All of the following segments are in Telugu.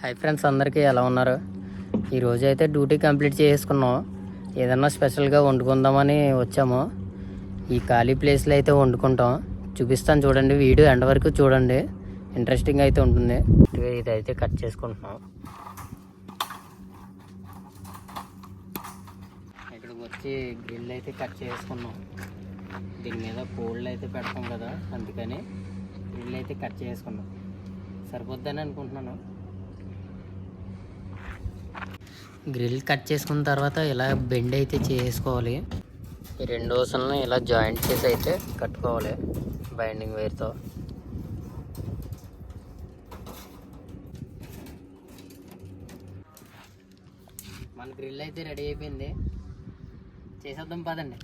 హాయ్ ఫ్రెండ్స్ అందరికీ ఎలా ఉన్నారు? ఈరోజు అయితే డ్యూటీ కంప్లీట్ చేసుకున్నాం ఏదన్నా స్పెషల్గా వండుకుందామని వచ్చాము. ఈ ఖాళీ ప్లేస్లో అయితే వండుకుంటాం. చూపిస్తాను చూడండి వీడియో ఎండ వరకు చూడండి. ఇంట్రెస్టింగ్ అయితే ఉంటుంది. ఇదైతే కట్ చేసుకుంటున్నాం. ఇక్కడికి వచ్చి గ్రిల్ అయితే కట్ చేసుకున్నాం. దీని మీద కోళ్ళు అయితే పెడతాం కదా అందుకని గ్రిల్ అయితే కట్ చేసుకున్నాం. సరిపోద్దని అనుకుంటున్నాను. గ్రిల్ కట్ చేసుకున్న తర్వాత ఇలా బెండ్ అయితే చేసుకోవాలి. ఈ రెండు వసలను ఇలా జాయింట్ చేసి అయితే కట్టుకోవాలి బైండింగ్ వేర్తో. మన గ్రిల్ అయితే రెడీ అయిపోయింది. చేసేద్దాం పదండి.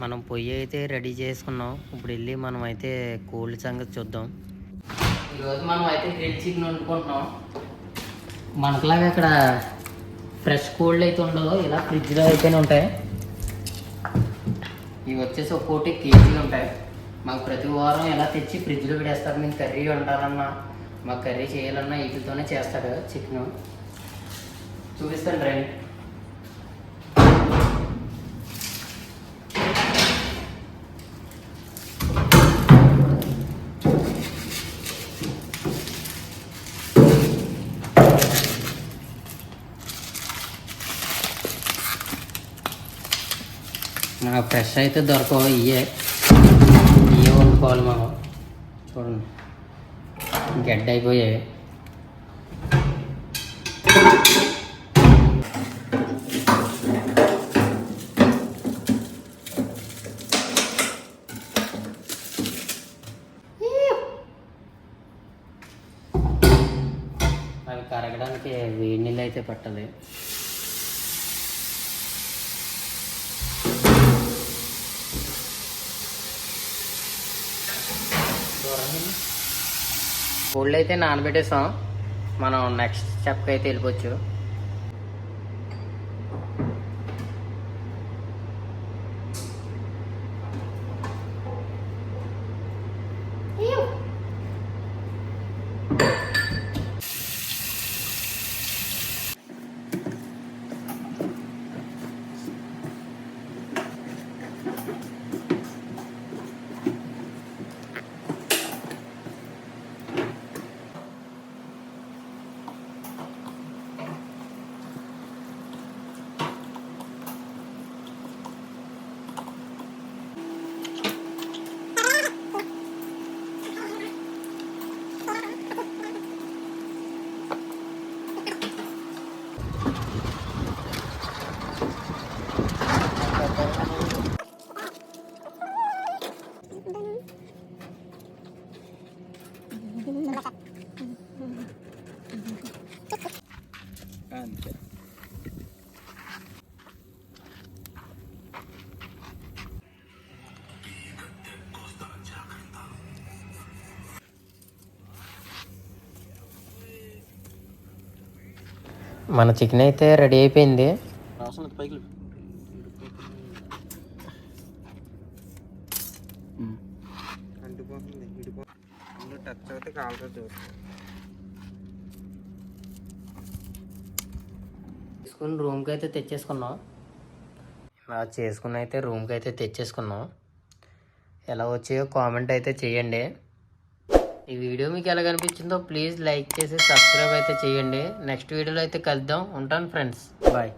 మనం పొయ్యి అయితే రెడీ చేసుకున్నాం. ఇప్పుడు వెళ్ళి మనం అయితే కోల్డ్ సంగతి చూద్దాం. ఈరోజు మనం అయితే గ్రిల్ చికెన్ వండుకుంటున్నాం. మనకులాగా ఇక్కడ ఫ్రెష్ కోల్డ్ అయితే ఉండదు ఇలా ఫ్రిడ్జ్లో అయితేనే ఉంటాయి. ఇవి వచ్చేసి ఒక్కోటి కేజీలు ఉంటాయి. మాకు ప్రతి వారం ఎలా తెచ్చి ఫ్రిడ్జ్లో పెడేస్తారు మేము కర్రీ వండాలన్నా మాకు కర్రీ చేయాలన్నా వీటితోనే చేస్తారు చికెన్. చూపిస్తాను రండి. నాకు ఫ్రెష్ అయితే దొరకవు ఇవే ఇవే వండుకోవాలి మనం చూడండి. గడ్డ అయిపోయాయి. అవి కరగడానికి వేడి నీళ్ళు అయితే పట్టాలి కోళ్ళు అయితే నానబెట్టేసాం. మనం నెక్స్ట్ స్టెప్కి అయితే వెళ్ళిపోవచ్చు. అంతే. మన చికెన్ అయితే రెడీ అయిపోయింది. అంటిపోతుంది టచ్ అవుతే కాలుతో చూస్తాం తీసుకుని రూమ్కి అయితే తెచ్చేసుకున్నాం. ఇలా చేసుకుని అయితే రూమ్కి అయితే తెచ్చేసుకున్నాం. ఎలా వచ్చాయో కామెంట్ అయితే చేయండి. ఈ వీడియో మీకు ఎలా కనిపించిందో ప్లీజ్ లైక్ చేసి సబ్స్క్రైబ్ అయితే చేయండి. నెక్స్ట్ వీడియోలో అయితే కలుద్దాం. ఉంటాను ఫ్రెండ్స్. బాయ్.